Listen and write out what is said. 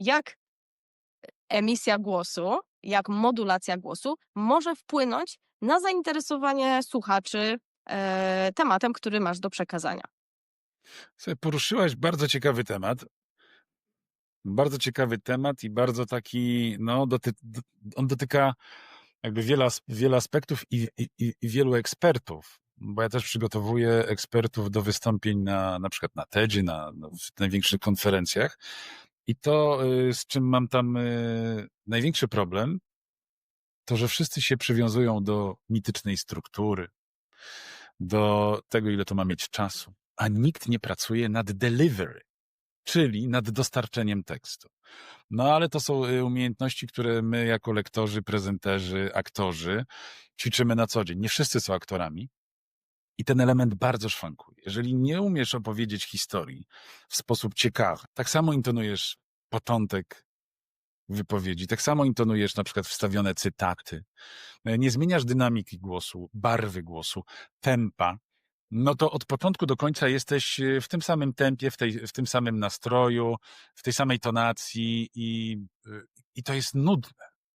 jak emisja głosu, jak modulacja głosu może wpłynąć na zainteresowanie słuchaczy e, tematem, który masz do przekazania. Poruszyłaś bardzo ciekawy temat. Bardzo ciekawy temat i bardzo taki, no, doty, do- on dotyka jakby wiele, wiele aspektów i, i, i wielu ekspertów. Bo ja też przygotowuję ekspertów do wystąpień na, na przykład na TEDzie, na, na w największych konferencjach. I to, y, z czym mam tam y, największy problem, to że wszyscy się przywiązują do mitycznej struktury, do tego, ile to ma mieć czasu, a nikt nie pracuje nad delivery, czyli nad dostarczeniem tekstu. No ale to są y, umiejętności, które my jako lektorzy, prezenterzy, aktorzy ćwiczymy na co dzień. Nie wszyscy są aktorami. I ten element bardzo szwankuje. Jeżeli nie umiesz opowiedzieć historii w sposób ciekawy, tak samo intonujesz początek wypowiedzi, tak samo intonujesz na przykład wstawione cytaty, e, nie zmieniasz dynamiki głosu, barwy głosu, tempa, no to od początku do końca jesteś e, w tym samym tempie, w, tej, w tym samym nastroju, w tej samej tonacji i, e, i to jest nudne.